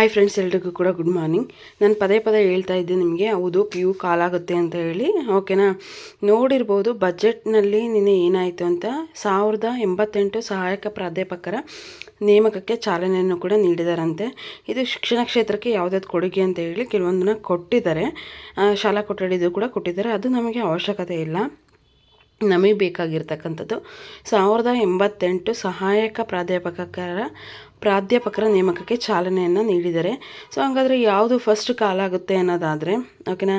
Hi friends ಎಲ್ರಿಗೂ ಕೂಡ good morning ನಾನು ಪದೇ ಪದೇ ಹೇಳ್ತಾ ಇದ್ದೆ ನಿಮಗೆ, ಹೌದು ಪಿ ಯು ಕಾಲಾಗುತ್ತೆ ಅಂತ ಹೇಳಿ. ಓಕೆನಾ ನೋಡಿರ್ಬೋದು ಬಜೆಟ್ನಲ್ಲಿ ನಿನ್ನೆ ಏನಾಯಿತು ಅಂತ ಸಾವಿರದ ಎಂಬತ್ತೆಂಟು ಸಹಾಯಕ ಪ್ರಾಧ್ಯಾಪಕರ ನೇಮಕಕ್ಕೆ ಚಾಲನೆಯನ್ನು ಕೂಡ ನೀಡಿದಾರಂತೆ. ಇದು ಶಿಕ್ಷಣ ಕ್ಷೇತ್ರಕ್ಕೆ ಯಾವುದಾದ್ರು ಕೊಡುಗೆ ಅಂತ ಹೇಳಿ ಕೆಲವೊಂದನ್ನ ಕೊಟ್ಟಿದ್ದಾರೆ. ಶಾಲಾ ಕೊಠಡಿದು ಕೂಡ ಕೊಟ್ಟಿದ್ದಾರೆ. ಅದು ನಮಗೆ ಅವಶ್ಯಕತೆ ಇಲ್ಲ. ನಮಗೆ ಬೇಕಾಗಿರ್ತಕ್ಕಂಥದ್ದು. ಸಾವಿರದ ಎಂಬತ್ತೆಂಟು ಸಹಾಯಕ ಪ್ರಾಧ್ಯಾಪಕರ ಪ್ರಾಧ್ಯಾಪಕರ ನೇಮಕಕ್ಕೆ ಚಾಲನೆಯನ್ನು ನೀಡಿದ್ದಾರೆ ಸೊ ಹಾಗಾದರೆ ಯಾವುದು ಫಸ್ಟ್ ಕಾಲಾಗುತ್ತೆ ಅನ್ನೋದಾದರೆ ಓಕೆನಾ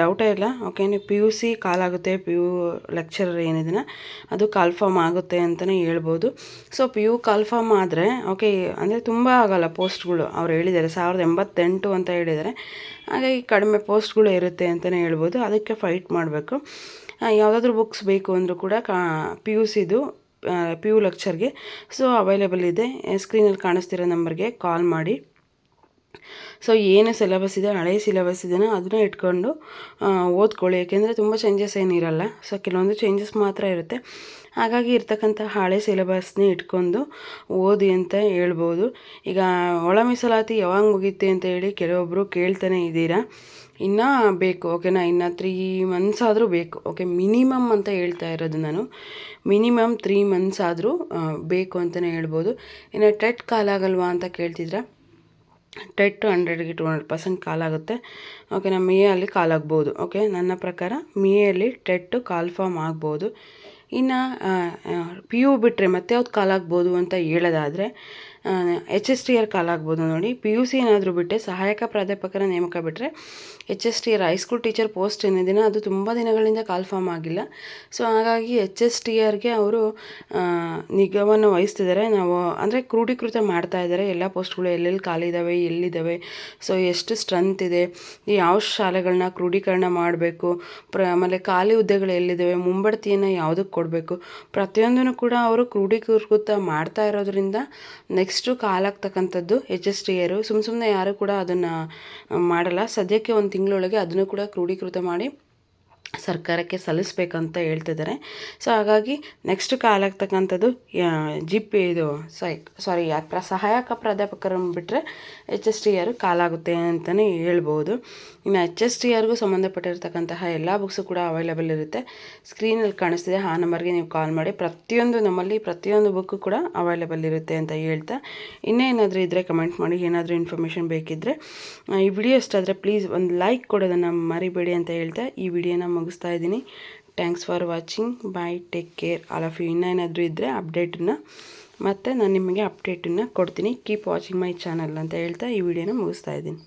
ಡೌಟೇ ಇಲ್ಲ ಓಕೆ ನೀವು ಪಿ ಯು ಸಿ ಕಾಲಾಗುತ್ತೆ ಪಿ ಯು ಲೆಕ್ಚರರ್ ಏನಿದೆ ಅದು ಕಾಲ್ಫಾರ್ಮ್ ಆಗುತ್ತೆ ಅಂತಲೇ ಹೇಳ್ಬೋದು. ಸೊ ಪಿ ಯು ಕಾಲ್ಫಾರ್ಮ್ ಆದರೆ ಓಕೆ ಅಂದರೆ ತುಂಬ ಆಗಲ್ಲ ಪೋಸ್ಟ್ಗಳು, ಅವ್ರು ಹೇಳಿದ್ದಾರೆ, ಸಾವಿರದ ಎಂಬತ್ತೆಂಟು ಅಂತ ಹೇಳಿದ್ದಾರೆ. ಹಾಗಾಗಿ ಕಡಿಮೆ ಪೋಸ್ಟ್ಗಳು ಇರುತ್ತೆ ಅಂತಲೇ ಹೇಳ್ಬೋದು, ಅದಕ್ಕೆ ಫೈಟ್ ಮಾಡಬೇಕು. ಯಾವುದಾದ್ರೂ ಬುಕ್ಸ್ ಬೇಕು ಅಂದರೂ ಕೂಡ ಕಾ ಪಿ ಯು ಸಿದು ಪಿ ಯು ಲೆಕ್ಚರ್ಗೆ ಸೊ ಅವೈಲೇಬಲ್ ಇದೆ. ಸ್ಕ್ರೀನಲ್ಲಿ ಕಾಣಿಸ್ತಿರೋ ನಂಬರ್ಗೆ ಕಾಲ್ ಮಾಡಿ. ಸೊ ಏನು ಸಿಲೆಬಸ್ ಇದೆ ಹಳೆಯ ಸಿಲೆಬಸ್ ಇದೆಯೋ ಅದನ್ನ ಇಟ್ಕೊಂಡು ಓದ್ಕೊಳ್ಳಿ. ಯಾಕೆಂದರೆ ತುಂಬ ಚೇಂಜಸ್ ಏನಿರಲ್ಲ. ಸೊ ಕೆಲವೊಂದು ಚೇಂಜಸ್ ಮಾತ್ರ ಇರುತ್ತೆ. ಹಾಗಾಗಿ ಇರ್ತಕ್ಕಂಥ ಹಳೆ ಸಿಲೆಬಸ್ನೇ ಇಟ್ಕೊಂಡು ಓದಿ ಅಂತ ಹೇಳ್ಬೋದು. ಈಗ, ಒಳ ಮೀಸಲಾತಿ ಯಾವಾಗ ಮುಗೀತೆ? ಅಂತ ಹೇಳಿ ಕೆಲವೊಬ್ಬರು ಕೇಳ್ತಾನೆ ಇದ್ದೀರಾ? ಇನ್ನೂ ಬೇಕು ಓಕೆನಾ ಇನ್ನು ತ್ರೀ ಮಂತ್ಸ್ ಆದರೂ ಬೇಕು. ಓಕೆ ಮಿನಿಮಮ್ ಅಂತ ಹೇಳ್ತಾ ಇರೋದು ನಾನು. ಮಿನಿಮಮ್ ತ್ರೀ ಮಂತ್ಸ್ ಆದರೂ ಬೇಕು ಅಂತಲೇ ಹೇಳ್ಬೋದು. ಇನ್ನು ಟೆಟ್ ಕಾಲಾಗಲ್ವಾ ಅಂತ ಕೇಳ್ತಿದ್ರೆ ಟೆಟ್ ಟು ಹಂಡ್ರೆಡ್ಗೆ ಟು ಹಂಡ್ರೆಡ್ ಪರ್ಸೆಂಟ್ ಕಾಲಾಗುತ್ತೆ ಓಕೆ ನಮ್ಮ ಮೇ ಅಲ್ಲಿ ಕಾಲಾಗ್ಬೋದು ಓಕೆ ನನ್ನ ಪ್ರಕಾರ ಮೇಯಲ್ಲಿ ಟೆಟ್ಟು ಕಾಲ್ಫಾರ್ಮ್ ಆಗ್ಬೋದು. ಇನ್ನು ಪಿ ಯು ಬಿಟ್ಟರೆ ಮತ್ತೆ ಯಾವ್ದು ಕಾಲಾಗ್ಬೋದು ಅಂತ ಹೇಳೋದಾದರೆ ಎಚ್ ಎಸ್ ಟಿ ಆರ್ ಕಾಲಾಗ್ಬೋದು ನೋಡಿ. ಪಿ ಯು ಸಿ ಏನಾದರೂ ಬಿಟ್ಟರೆ ಸಹಾಯಕ ಪ್ರಾಧ್ಯಾಪಕರ ನೇಮಕ ಬಿಟ್ಟರೆ H S T R high school teacher post ಏನಿದೆಯೋ ಅದು ತುಂಬ ದಿನಗಳಿಂದ ಕಾಲ್ಫಾರ್ಮ್ ಆಗಿಲ್ಲ. ಸೊ ಹಾಗಾಗಿ ಎಚ್ ಎಸ್ ಟಿ ಆರ್ಗೆ ಅವರು ನಿಗಮವನ್ನು ವಹಿಸ್ತಿದ್ದಾರೆ ನಾವು, ಅಂದರೆ ಕ್ರೋಢೀಕೃತ ಮಾಡ್ತಾ ಇದ್ದಾರೆ ಎಲ್ಲ ಪೋಸ್ಟ್ಗಳು ಎಲ್ಲೆಲ್ಲಿ ಖಾಲಿ ಇದ್ದಾವೆ ಎಲ್ಲಿದ್ದಾವೆ ಸೊ ಎಷ್ಟು ಸ್ಟ್ರೆಂತ್ ಇದೆ, ಯಾವ ಶಾಲೆಗಳನ್ನ ಕ್ರೋಢೀಕರಣ ಮಾಡಬೇಕು, ಪ್ರ, ಆಮೇಲೆ ಖಾಲಿ ಹುದ್ದೆಗಳು ಎಲ್ಲಿದ್ದಾವೆ ಮುಂಬಡ್ತಿಯನ್ನು ಯಾವುದಕ್ಕೆ ಕೊಡಬೇಕು. ಪ್ರತಿಯೊಂದನ್ನು ಕೂಡ ಅವರು ಕ್ರೋಢೀಕೃತ ಮಾಡ್ತಾ ಇರೋದ್ರಿಂದ ನೆಕ್ಸ್ಟು ಕಾಲಾಗ್ತಕ್ಕಂಥದ್ದು ಎಚ್ ಎಸ್ ಟಿ ಆರು ಸುಮ್ಮ ಸುಮ್ಮನೆ ಯಾರೂ ಕೂಡ ಅದನ್ನು ಮಾಡಲ್ಲ. ಸದ್ಯಕ್ಕೆ ಒಂದು ತಿಂಗಳೊಳಗೆ ಅದನ್ನು ಕೂಡ ಕ್ರೋಢೀಕೃತ ಮಾಡಿ ಸರ್ಕಾರಕ್ಕೆ ಸಲ್ಲಿಸ್ಬೇಕಂತ ಹೇಳ್ತಿದ್ದಾರೆ. ಸೊ ಹಾಗಾಗಿ ನೆಕ್ಸ್ಟ್ ಕಾಲಾಗ್ತಕ್ಕಂಥದ್ದು ಜಿ ಪಿ ಇದು ಸಾರಿ ಸಾರಿ ಪ್ರ, ಸಹಾಯಕ ಪ್ರಾಧ್ಯಾಪಕರನ್ನು ಬಿಟ್ಟರೆ ಎಚ್ ಎಸ್ ಟಿ ಆರ್ ಕಾಲಾಗುತ್ತೆ ಅಂತಲೇ ಹೇಳ್ಬೋದು. ಇನ್ನು ಎಚ್ ಎಸ್ ಟಿ ಆರ್ಗೂ ಸಂಬಂಧಪಟ್ಟಿರ್ತಕ್ಕಂತಹ ಎಲ್ಲ ಬುಕ್ಸು ಕೂಡ ಅವೈಲೇಬಲ್ ಇರುತ್ತೆ. ಸ್ಕ್ರೀನಲ್ಲಿ ಕಾಣಿಸ್ತಿದೆ, ಆ ನಂಬರ್ಗೆ ನೀವು ಕಾಲ್ ಮಾಡಿ. ಪ್ರತಿಯೊಂದು ನಮ್ಮಲ್ಲಿ ಪ್ರತಿಯೊಂದು ಬುಕ್ಕು ಕೂಡ ಅವೈಲೇಬಲ್ ಇರುತ್ತೆ ಅಂತ ಹೇಳ್ತಾ. ಇನ್ನೇನಾದರೂ ಇದ್ದರೆ ಕಮೆಂಟ್ ಮಾಡಿ. ಏನಾದರೂ ಇನ್ಫಾರ್ಮೇಷನ್ ಬೇಕಿದ್ದರೆ ಈ ವಿಡಿಯೋ ಇಷ್ಟ ಪ್ಲೀಸ್ ಒಂದು ಲೈಕ್ ಕೊಡೋದನ್ನು ಮರಿಬೇಡಿ ಅಂತ ಹೇಳ್ತಾ ಈ ವಿಡಿಯೋನ ಮುಗಿಸ್ತಾ ಇದ್ದೀನಿ. Thanks for watching bye take care all of you ಇನ್ನೇನಾದರೂ ಇದ್ದರೆ ಅಪ್ಡೇಟನ್ನು ಮತ್ತು ನಾನು ನಿಮಗೆ ಅಪ್ಡೇಟನ್ನು ಕೊಡ್ತೀನಿ. ಕೀಪ್ ವಾಚಿಂಗ್ ಮೈ ಚಾನಲ್ ಅಂತ ಹೇಳ್ತಾ ಈ ವಿಡಿಯೋನ ಮುಗಿಸ್ತಾ ಇದ್ದೀನಿ.